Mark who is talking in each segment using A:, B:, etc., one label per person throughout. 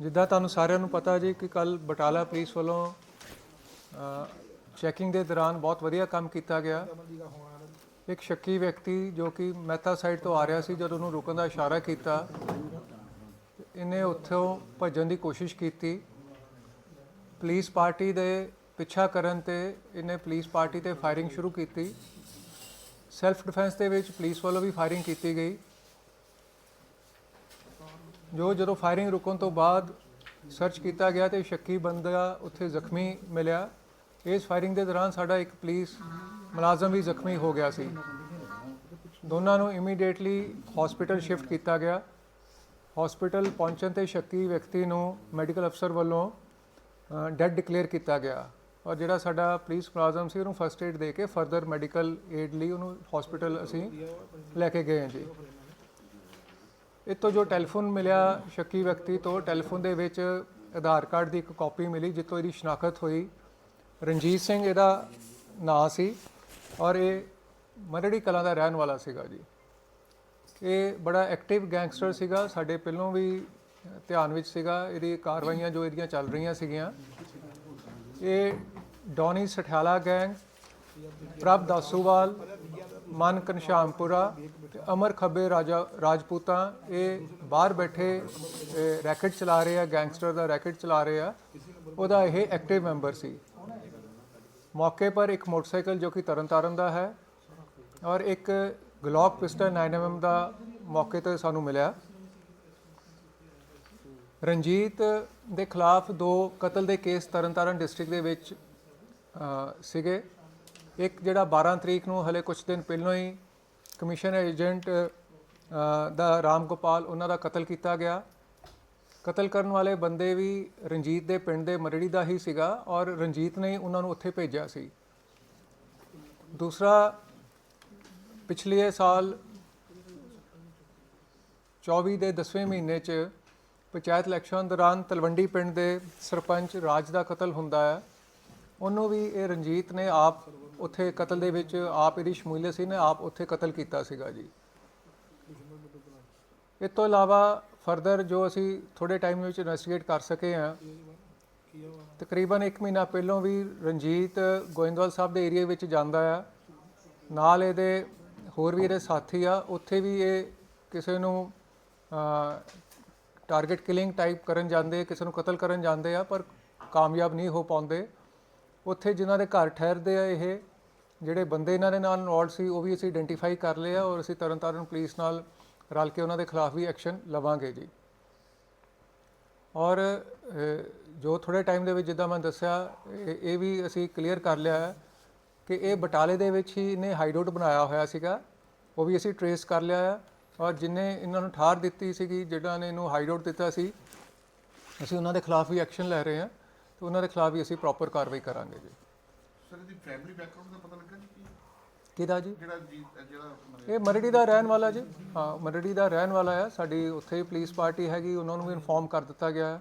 A: ਜਿੱਦਾਂ ਤੁਹਾਨੂੰ ਸਾਰਿਆਂ ਨੂੰ ਪਤਾ ਜੀ ਕਿ ਕੱਲ ਬਟਾਲਾ ਪੁਲਿਸ ਵੱਲੋਂ ਚੈਕਿੰਗ ਦੇ ਦੌਰਾਨ ਬਹੁਤ ਵਧੀਆ ਕੰਮ ਕੀਤਾ ਗਿਆ। ਇੱਕ ਸ਼ੱਕੀ ਵਿਅਕਤੀ ਜੋ ਕਿ ਮਹਿਤਾ ਸਾਈਡ ਤੋਂ ਆ ਰਿਹਾ ਸੀ, ਜਦੋਂ ਉਹਨੂੰ ਰੁਕਣ ਦਾ ਇਸ਼ਾਰਾ ਕੀਤਾ, ਇਹਨੇ ਉੱਥੋਂ ਭੱਜਣ ਦੀ ਕੋਸ਼ਿਸ਼ ਕੀਤੀ। ਪੁਲਿਸ ਪਾਰਟੀ ਦੇ ਪਿੱਛਾ ਕਰਨ ਤੇ ਇਹਨੇ ਪੁਲਿਸ ਪਾਰਟੀ ਤੇ ਫਾਇਰਿੰਗ ਸ਼ੁਰੂ ਕੀਤੀ। ਸੈਲਫ ਡਿਫੈਂਸ ਦੇ ਵਿੱਚ ਪੁਲਿਸ ਵੱਲੋਂ ਵੀ ਫਾਇਰਿੰਗ ਕੀਤੀ ਗਈ। ਜੋ ਜਦੋਂ ਫਾਇਰਿੰਗ ਰੁਕਣ ਤੋਂ ਬਾਅਦ ਸਰਚ ਕੀਤਾ ਗਿਆ ਤੇ ਸ਼ੱਕੀ ਬੰਦਾ ਉੱਥੇ ਜ਼ਖਮੀ ਮਿਲਿਆ, ਇਸ ਫਾਇਰਿੰਗ ਦੇ ਦੌਰਾਨ ਸਾਡਾ ਇੱਕ ਪੁਲਿਸ ਮੁਲਾਜ਼ਮ ਵੀ ਜ਼ਖਮੀ ਹੋ ਗਿਆ ਸੀ। ਦੋਨਾਂ ਨੂੰ ਇਮੀਡੀਏਟਲੀ ਹਸਪੀਟਲ ਸ਼ਿਫਟ ਕੀਤਾ ਗਿਆ। ਹਸਪੀਟਲ ਪਹੁੰਚਣ ਤੇ ਸ਼ੱਕੀ ਵਿਅਕਤੀ ਨੂੰ ਮੈਡੀਕਲ ਅਫਸਰ ਵੱਲੋਂ ਡੈਡ ਡਿਕਲੇਅਰ ਕੀਤਾ ਗਿਆ ਔਰ ਜਿਹੜਾ ਸਾਡਾ ਪੁਲਿਸ ਮੁਲਾਜ਼ਮ ਸੀ ਉਹਨੂੰ ਫਰਸਟ ਏਡ ਦੇ ਕੇ ਫਰਦਰ ਮੈਡੀਕਲ ਏਡ ਲਈ ਉਹਨੂੰ ਹਸਪੀਟਲ ਅਸੀਂ ਲੈ ਕੇ ਗਏ ਹਾਂ ਜੀ। ਇਹ ਤੋਂ ਜੋ ਟੈਲੀਫੋਨ ਮਿਲਿਆ ਸ਼ੱਕੀ ਵਿਅਕਤੀ ਤੋਂ, ਟੈਲੀਫੋਨ ਦੇ ਵਿੱਚ ਆਧਾਰ ਕਾਰਡ ਦੀ ਇੱਕ ਕਾਪੀ ਮਿਲੀ ਜਿੱਤੋਂ ਇਹਦੀ ਸ਼ਨਾਖਤ ਹੋਈ। ਰਣਜੀਤ ਸਿੰਘ ਇਹਦਾ ਨਾਂ ਸੀ ਔਰ ਇਹ ਮਰੜੀ ਕਲਾਂ ਦਾ ਰਹਿਣ ਵਾਲਾ ਸੀਗਾ ਜੀ। ਇਹ ਬੜਾ ਐਕਟਿਵ ਗੈਂਗਸਟਰ ਸੀਗਾ, ਸਾਡੇ ਪਹਿਲੋਂ ਵੀ ਧਿਆਨ ਵਿੱਚ ਸੀਗਾ, ਇਹਦੀ ਕਾਰਵਾਈਆਂ ਜੋ ਇਹਦੀਆਂ ਚੱਲ ਰਹੀਆਂ ਸੀਗੀਆਂ। ਇਹ ਡੌਨੀ ਸਠਿਆਲਾ ਗੈਂਗ, ਪ੍ਰਭ ਦਾਸੂਵਾਲ ਮਨ ਘਨਸ਼ਾਮਪੁਰਾ ਤੇ ਅਮਰ ਖੱਬੇ ਰਾਜਾ ਰਾਜਪੂਤਾਂ, ਇਹ ਬਾਹਰ ਬੈਠੇ ਰੈਕਟ ਚਲਾ ਰਹੇ ਆ, ਗੈਂਗਸਟਰ ਦਾ ਰੈਕਟ ਚਲਾ ਰਹੇ ਆ। ਉਹਦਾ ਇਹ ਐਕਟਿਵ ਮੈਂਬਰ ਸੀ। ਮੌਕੇ ਪਰ ਇੱਕ ਮੋਟਰਸਾਈਕਲ ਜੋ ਕਿ ਤਰਨਤਾਰਨ ਦਾ ਹੈ ਔਰ ਇੱਕ ਗਲੌਕ ਪਿਸਟਲ 9mm ਦਾ ਮੌਕੇ ਤੇ ਸਾਨੂੰ ਮਿਲਿਆ। ਰਣਜੀਤ ਦੇ ਖਿਲਾਫ ਦੋ ਕਤਲ ਦੇ ਕੇਸ ਤਰਨਤਾਰਨ ਡਿਸਟ੍ਰਿਕਟ ਦੇ ਵਿੱਚ ਸੀਗੇ। ਇੱਕ ਜਿਹੜਾ 12 ਤਰੀਕ ਨੂੰ ਹਲੇ ਕੁਝ ਦਿਨ ਪਹਿਲਾਂ ਹੀ ਕਮਿਸ਼ਨ ਏਜੰਟ ਦਾ ਰਾਮ ਗੋਪਾਲ, ਉਹਨਾਂ ਦਾ ਕਤਲ ਕੀਤਾ ਗਿਆ। ਕਤਲ ਕਰਨ ਵਾਲੇ ਬੰਦੇ ਵੀ ਰਣਜੀਤ ਦੇ ਪਿੰਡ ਦੇ ਮਰੜੀ ਦਾ ਹੀ ਸੀਗਾ ਔਰ ਰਣਜੀਤ ਨੇ ਉਹਨਾਂ ਨੂੰ ਉੱਥੇ ਭੇਜਿਆ ਸੀ। ਦੂਸਰਾ, ਪਿਛਲੇ ਸਾਲ 24 ਦੇ 10ਵੇਂ ਮਹੀਨੇ 'ਚ ਪੰਚਾਇਤ ਇਲੈਕਸ਼ਨ ਦੌਰਾਨ ਤਲਵੰਡੀ ਪਿੰਡ ਦੇ ਸਰਪੰਚ ਰਾਜ ਦਾ ਕਤਲ ਹੁੰਦਾ ਹੈ। ਉਹਨੂੰ ਵੀ ਇਹ ਰਣਜੀਤ ਨੇ ਆਪ ਉੱਥੇ ਕਤਲ ਦੇ ਵਿੱਚ ਆਪ ਇਹਦੀ ਸ਼ਮੂਲੀਅਤ ਸੀ ਨੇ ਆਪ ਉੱਥੇ ਕਤਲ ਕੀਤਾ ਸੀਗਾ ਜੀ। ਇਸ ਤੋਂ ਇਲਾਵਾ ਫਰਦਰ ਜੋ ਅਸੀਂ ਥੋੜੇ ਟਾਈਮ ਵਿੱਚ ਇਨਵੈਸਟੀਗੇਟ ਕਰ ਸਕੇ ਹਾਂ, ਤਕਰੀਬਨ 1 ਮਹੀਨਾ ਪਹਿਲਾਂ ਵੀ ਰਣਜੀਤ ਗੋਇੰਦਵਾਲ ਸਾਹਿਬ ਦੇ ਏਰੀਆ ਵਿੱਚ ਜਾਂਦਾ ਆ। ਨਾਲ ਇਹਦੇ ਹੋਰ ਵੀ ਇਹਦੇ ਸਾਥੀ ਆ, ਉੱਥੇ ਵੀ ਇਹ ਕਿਸੇ ਨੂੰ ਟਾਰਗੇਟ ਕਿਲਿੰਗ ਟਾਈਪ ਕਰਨ ਜਾਂਦੇ, ਕਿਸੇ ਨੂੰ ਕਤਲ ਕਰਨ ਜਾਂਦੇ ਆ, ਪਰ ਕਾਮਯਾਬ ਨਹੀਂ ਹੋ ਪਾਉਂਦੇ। ਉੱਥੇ ਜਿਨ੍ਹਾਂ ਦੇ ਘਰ ਠਹਿਰਦੇ ਆ ਇਹ, ਜਿਹੜੇ ਬੰਦੇ ਇਹਨਾਂ ਦੇ ਨਾਲ ਇਨਵੋਲਡ ਸੀ, ਉਹ ਵੀ ਅਸੀਂ ਆਇਡੈਂਟੀਫਾਈ ਕਰ ਲਏ ਆ ਔਰ ਅਸੀਂ ਤਰਨਤਾਰਨ ਪੁਲਿਸ ਨਾਲ ਰਲ ਕੇ ਉਹਨਾਂ ਦੇ ਖਿਲਾਫ ਵੀ ਐਕਸ਼ਨ ਲਵਾਂਗੇ ਜੀ। ਔਰ ਜੋ ਥੋੜੇ ਟਾਈਮ ਦੇ ਵਿੱਚ ਜਿੱਦਾਂ ਮੈਂ ਦੱਸਿਆ, ਇਹ ਇਹ ਵੀ ਅਸੀਂ ਕਲੀਅਰ ਕਰ ਲਿਆ ਹੈ ਕਿ ਇਹ ਬਟਾਲੇ ਦੇ ਵਿੱਚ ਹੀ ਇਹਨੇ ਹਾਈਡੋਟ ਬਣਾਇਆ ਹੋਇਆ ਸੀਗਾ, ਉਹ ਵੀ ਅਸੀਂ ਟਰੇਸ ਕਰ ਲਿਆ ਹੈ ਔਰ ਜਿਨੇ ਇਹਨਾਂ ਨੂੰ ਠਾਰ ਦਿੱਤੀ ਸੀਗੀ ਜਿਹੜਾ ਨੇ ਇਹਨੂੰ ਹਾਈਡਆਊਟ ਦਿੱਤਾ ਸੀ, ਅਸੀਂ ਉਹਨਾਂ ਦੇ ਖਿਲਾਫ ਵੀ ਐਕਸ਼ਨ ਲੈ ਰਹੇ ਹਾਂ। ਤੇ ਉਹਨਾਂ ਦੇ ਖਿਲਾਫ ਵੀ ਅਸੀਂ ਪ੍ਰੋਪਰ ਕਾਰਵਾਈ ਕਰਾਂਗੇ ਜੀ।
B: ਸਰ ਇਹਦੀ ਫੈਮਿਲੀ ਬੈਕਗ੍ਰਾਉਂਡ ਦਾ ਪਤਾ ਲੱਗਾ ਜੀ ਕੀ?
A: ਕਿਹਦਾ ਜੀ?
B: ਜਿਹੜਾ ਜੀ ਜਿਹੜਾ
A: ਇਹ ਮਰੜੀ ਦਾ ਰਹਿਣ ਵਾਲਾ ਜੀ। ਹਾਂ ਮਰੜੀ ਦਾ ਰਹਿਣ ਵਾਲਾ ਹੈ ਸਾਡੀ ਉੱਥੇ ਹੀ ਪੁਲਿਸ ਪਾਰਟੀ ਹੈਗੀ ਉਹਨਾਂ ਨੂੰ ਵੀ ਇਨਫੋਰਮ ਕਰ ਦਿੱਤਾ ਗਿਆ ਹੈ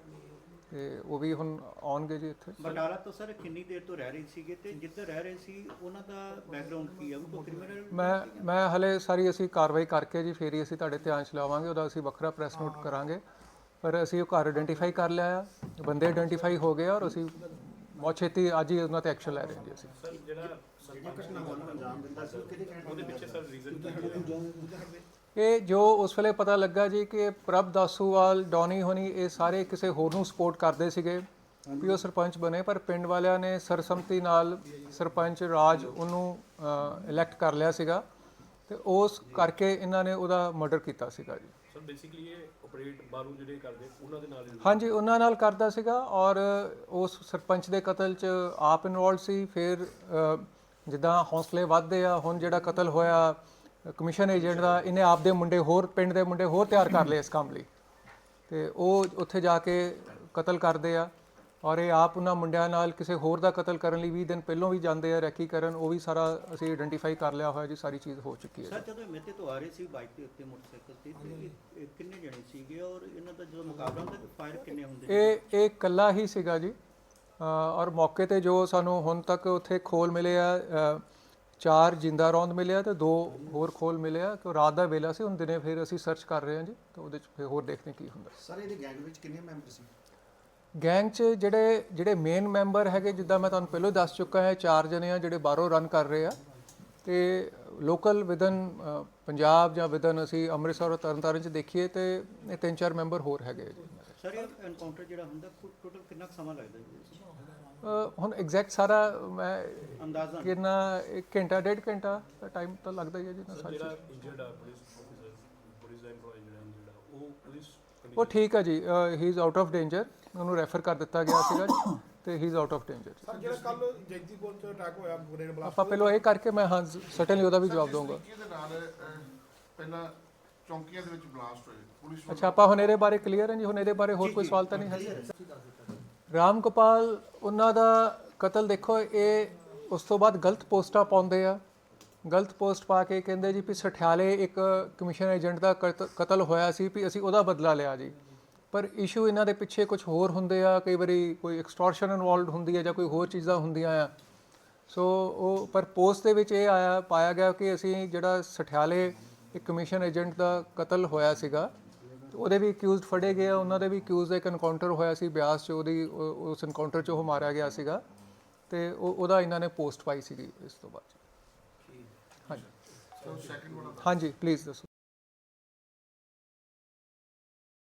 A: ਤੇ ਉਹ ਵੀ ਹੁਣ ਆਉਣਗੇ ਜੀ ਇੱਥੇ।
C: ਬਟਾਲਾ ਤੋਂ ਸਰ ਕਿੰਨੀ ਦੇਰ ਤੋਂ ਰਹਿ ਰਹੇ ਸੀਗੇ ਤੇ ਜਿੱਧਰ ਰਹਿ ਰਹੇ ਸੀ ਉਹਨਾਂ ਦਾ ਬੈਕਗ੍ਰਾਉਂਡ ਕੀ ਹੈ ਉਹ ਕੋਈ ਕ੍ਰਿਮੀਨਲ
A: ਮੈਂ ਮੈਂ ਹਲੇ ਸਾਰੀ ਅਸੀਂ ਕਾਰਵਾਈ ਕਰਕੇ ਜੀ ਫੇਰ ਹੀ ਅਸੀਂ ਤੁਹਾਡੇ ਧਿਆਨ ਚ ਲਾਵਾਂਗੇ ਉਹਦਾ ਅਸੀਂ ਵੱਖਰਾ ਪ੍ਰੈਸ ਨੋਟ ਕਰਾਂਗੇ। ਪਰ ਅਸੀਂ ਉਹ ਘਰ ਆਇਡੈਂਟੀਫਾਈ ਕਰ ਲਿਆ ਆ। ਬੰਦੇ ਆਇਡੈਂਟੀਫਾਈ ਹੋ ਗਏ ਔਰ ਅਸੀਂ ਬਹੁਤ ਛੇਤੀ ਅੱਜ ਹੀ ਉਹਨਾਂ ਤੇ ਐਕਸ਼ਨ ਲੈ ਰਹੇ ਹਾਂ ਜੀ ਅਸੀਂ। ਇਹ ਜੋ ਉਸ ਵੇਲੇ ਪਤਾ ਲੱਗਾ ਜੀ ਕਿ ਪ੍ਰਭ ਦਾਸੂਵਾਲ ਡੌਨੀ ਹੋਣੀ ਇਹ ਸਾਰੇ ਕਿਸੇ ਹੋਰ ਨੂੰ ਸਪੋਰਟ ਕਰਦੇ ਸੀਗੇ। ਵੀ ਉਹ ਸਰਪੰਚ ਬਣੇ ਪਰ ਪਿੰਡ ਵਾਲਿਆਂ ਨੇ ਸਰਸਮਤੀ ਨਾਲ ਸਰਪੰਚ ਰਾਜ ਉਹਨੂੰ ਇਲੈਕਟ ਕਰ ਲਿਆ ਸੀਗਾ। ਤੇ ਉਸ ਕਰਕੇ ਇਹਨਾਂ ਨੇ ਉਹਦਾ ਮਰਡਰ ਕੀਤਾ ਸੀਗਾ ਜੀ।
D: ਸਰ ਬੇਸਿਕਲੀ ਇਹ ਆਪਰੇਟ ਬਾਰੂ ਜਿਹੜੇ ਕਰਦੇ ਉਹਨਾਂ ਦੇ ਨਾਲ ਹੀ
A: ਹਾਂਜੀ ਉਹਨਾਂ ਨਾਲ ਕਰਦਾ ਸੀਗਾ ਔਰ ਉਸ ਸਰਪੰਚ ਦੇ ਕਤਲ 'ਚ ਆਪ ਇਨਵੋਲਡ ਸੀ ਫਿਰ ਅ, ਜਿੱਦਾਂ ਹੌਸਲੇ ਵੱਧਦੇ ਆ ਹੁਣ ਜਿਹੜਾ ਕਤਲ ਹੋਇਆ ਕਮਿਸ਼ਨ ਏਜੰਟ ਦਾ ਇਹਨੇ ਆਪਦੇ ਮੁੰਡੇ ਹੋਰ ਪਿੰਡ ਦੇ ਮੁੰਡੇ ਹੋਰ ਤਿਆਰ ਕਰ ਲਏ ਇਸ ਕੰਮ ਲਈ। ਤੇ ਉਹ ਉੱਥੇ ਜਾ ਕੇ ਕਤਲ ਕਰਦੇ ਆ। ਔਰ ਇਹ ਆਪ ਉਹਨਾਂ ਮੁੰਡਿਆਂ ਨਾਲ ਕਿਸੇ ਹੋਰ ਦਾ ਕਤਲ ਕਰਨ ਲਈ 20 ਦਿਨ ਪਹਿਲਾਂ ਵੀ ਜਾਂਦੇ ਆ ਰੈਕੀ ਕਰਨ ਉਹ ਵੀ ਸਾਰਾ ਅਸੀਂ ਆਇਡੈਂਟੀਫਾਈ ਕਰ ਲਿਆ ਹੋਇਆ ਜੀ ਸਾਰੀ ਚੀਜ਼ ਹੋ ਚੁੱਕੀ ਹੈ
C: ਸਰ ਜਦੋਂ ਇਹ ਮੇਤੇ ਤੋਂ ਆ ਰਹੇ ਸੀ ਬਾਈਕ ਦੇ ਉੱਤੇ ਮੋਟਰਸਾਈਕਲ ਤੇ ਤੇ ਇਹ- ਕਿੰਨੇ ਜਣੇ ਸੀਗੇ ਔਰ ਇਹਨਾਂ ਦਾ ਜਦੋਂ ਮੁਕਾਬਲਾ ਹੁੰਦਾ ਤਾਂ ਫਾਇਰ ਕਿੰਨੇ ਹੁੰਦੇ?
A: ਇਹ ਇਹ ਇਕੱਲਾ ਹੀ ਸੀਗਾ ਜੀ। ਅ, ਔਰ ਮੌਕੇ ਤੇ ਜੋ ਸਾਨੂੰ ਹੁਣ ਤੱਕ ਉੱਥੇ ਖੋਲ ਮਿਲੇ ਆ ਚਾਰ ਜਿੰਦਾ ਰੌਂਦ ਮਿਲੇ ਆ ਤੇ ਦੋ ਹੋਰ ਖੋਲ ਮਿਲੇ ਆ ਕਿ ਰਾਤ ਦਾ ਵੇਲਾ ਸੀ ਹੁਣ ਦਿਨੇ ਫਿਰ ਅਸੀਂ ਸਰਚ ਕਰ ਰਹੇ ਹਾਂ ਜੀ ਤਾਂ ਉਹਦੇ ਚ ਫਿਰ ਹੋਰ ਦੇਖਦੇ ਕੀ ਹੁੰਦਾ।
E: ਸਰ ਇਹਦੇ ਗੈਂਗ ਵਿੱਚ ਕਿੰਨੇ ਮੈਂਬਰ ਸੀ?
A: ਗੈਂਗ 'ਚ ਜਿਹੜੇ ਜਿਹੜੇ ਮੇਨ ਮੈਂਬਰ ਹੈਗੇ ਜਿੱਦਾਂ ਮੈਂ ਤੁਹਾਨੂੰ ਪਹਿਲਾਂ ਦੱਸ ਚੁੱਕਾ ਹਾਂ ਚਾਰ ਜਣੇ ਆ ਜਿਹੜੇ ਬਾਹਰੋਂ ਰਨ ਕਰ ਰਹੇ ਆ। ਤੇ ਲੋਕਲ ਵਿਦਨ ਪੰਜਾਬ ਜਾਂ ਵਿਦਨ ਅਸੀਂ ਅੰਮ੍ਰਿਤਸਰ ਔਰ ਤਰਨਤਾਰਨ 'ਚ ਦੇਖੀਏ ਤੇ ਇਹ ਤਿੰਨ ਚਾਰ ਮੈਂਬਰ ਹੋਰ ਹੈਗੇ ਜੀ।
C: ਸਰ ਇਹ ਐਨਕਾਊਂਟਰ ਜਿਹੜਾ ਹੁੰਦਾ ਟੋਟਲ ਕਿੰਨਾ ਸਮਾਂ ਲੱਗਦਾ ਜੀ?
A: ਹੁਣ ਐਗਜ਼ੈਕਟ ਸਾਰਾ ਮੈਂ
C: ਅੰਦਾਜ਼ਨ
A: ਕਿੰਨਾ ਇੱਕ ਘੰਟਾ ਡੇਢ ਘੰਟਾ ਦਾ ਟਾਈਮ ਤਾਂ ਲੱਗਦਾ ਹੀ ਹੈ ਜੀ ਨਾ
D: ਜਿਹੜਾ ਇੰਜਰਡ ਆ ਪੁਲਿਸ ਆਫੀਸਰ ਪੁਲਿਸ ਦਾ EMPLOYE ਜਿਹੜਾ ਇੰਜਰਡ ਆ ਉਹ ਪੁਲਿਸ
A: ਉਹ ਠੀਕ ਹੈ ਜੀ he is out of danger ਉਹਨੂੰ ਰੈਫਰ ਕਰ ਦਿੱਤਾ ਗਿਆ ਸੀਗਾ ਜੀ, ਤੇ he is out of danger
E: sir ਜਿਹੜਾ ਕੱਲ ਜਗਦੀਪੁਰ ਚ ਅਟੈਕ ਹੋਇਆ ਗ੍ਰੇਡ ਬਲਾਸਟ
A: ਆਪਾਂ ਪਹਿਲਾਂ ਇਹ ਕਰਕੇ ਮੈਂ ਹਾਂ ਸਰਟਨਲੀ ਉਹਦਾ ਵੀ ਜਵਾਬ ਦਊਂਗਾ।
B: ਦੇ ਨਾਲ ਅਹ, ਪਹਿਲਾਂ ਚੌਂਕੀਆਂ ਦੇ ਵਿੱਚ ਬਲਾਸਟ ਹੋਏ ਪੁਲਿਸ
A: ਅੱਛਾ ਆਪਾਂ ਹੁਣ ਇਹਦੇ ਬਾਰੇ ਕਲੀਅਰ ਹਾਂ ਜੀ ਹੁਣ ਇਹਦੇ ਬਾਰੇ ਹੋਰ ਕੋਈ ਸਵਾਲ ਤਾਂ ਨਹੀਂ ਹੈ? ਰਾਮ ਗੋਪਾਲ ਉਹਨਾਂ ਦਾ ਕਤਲ ਦੇਖੋ ਇਹ ਉਸ ਤੋਂ ਬਾਅਦ ਗਲਤ ਪੋਸਟਾਂ ਪਾਉਂਦੇ ਆ। ਗਲਤ ਪੋਸਟ ਪਾ ਕੇ ਕਹਿੰਦੇ ਜੀ ਵੀ ਸਠਿਆਲੇ ਇੱਕ ਕਮਿਸ਼ਨ ਏਜੰਟ ਦਾ ਕਤ- ਕਤਲ ਹੋਇਆ ਸੀ ਵੀ ਅਸੀਂ ਉਹਦਾ ਬਦਲਾ ਲਿਆ ਜੀ। ਪਰ ਇਸ਼ੂ ਇਹਨਾਂ ਦੇ ਪਿੱਛੇ ਕੁਝ ਹੋਰ ਹੁੰਦੇ ਆ ਕਈ ਵਾਰੀ ਕੋਈ ਐਕਸਟੋਰਸ਼ਨ ਇਨਵੋਲਵਡ ਹੁੰਦੀ ਹੈ ਜਾਂ ਕੋਈ ਹੋਰ ਚੀਜ਼ਾਂ ਹੁੰਦੀਆਂ ਆ। ਸੋ ਉਹ ਪਰ ਪੋਸਟ ਦੇ ਵਿੱਚ ਇਹ ਆਇਆ ਪਾਇਆ ਗਿਆ ਕਿ ਅਸੀਂ ਜਿਹੜਾ ਸਠਿਆਲੇ ਇੱਕ ਕਮਿਸ਼ਨ ਏਜੰਟ ਦਾ ਕਤਲ ਹੋਇਆ ਸੀਗਾ ਉਹਦੇ ਵੀ ਅਕਿਊਜ਼ਡ ਫੜੇ ਗਏ ਆ ਉਹਨਾਂ ਦੇ ਵੀ ਅਕਿਊਜ਼ ਦਾ ਇੱਕ ਐਨਕਾਊਂਟਰ ਹੋਇਆ ਸੀ ਬਿਆਸ 'ਚ ਉਹਦੀ ਉਹ- ਉਸ ਐਨਕਾਊਂਟਰ 'ਚ ਉਹ ਮਾਰਿਆ ਗਿਆ ਸੀਗਾ। ਤੇ ਉਹ ਉਹਦਾ ਇਹਨਾਂ ਨੇ ਪੋਸਟ ਪਾਈ ਸੀਗੀ ਇਸ ਤੋਂ ਬਾਅਦ। ਹਾਂਜੀ। ਹਾਂਜੀ ਪਲੀਜ਼ ਦੱਸੋ।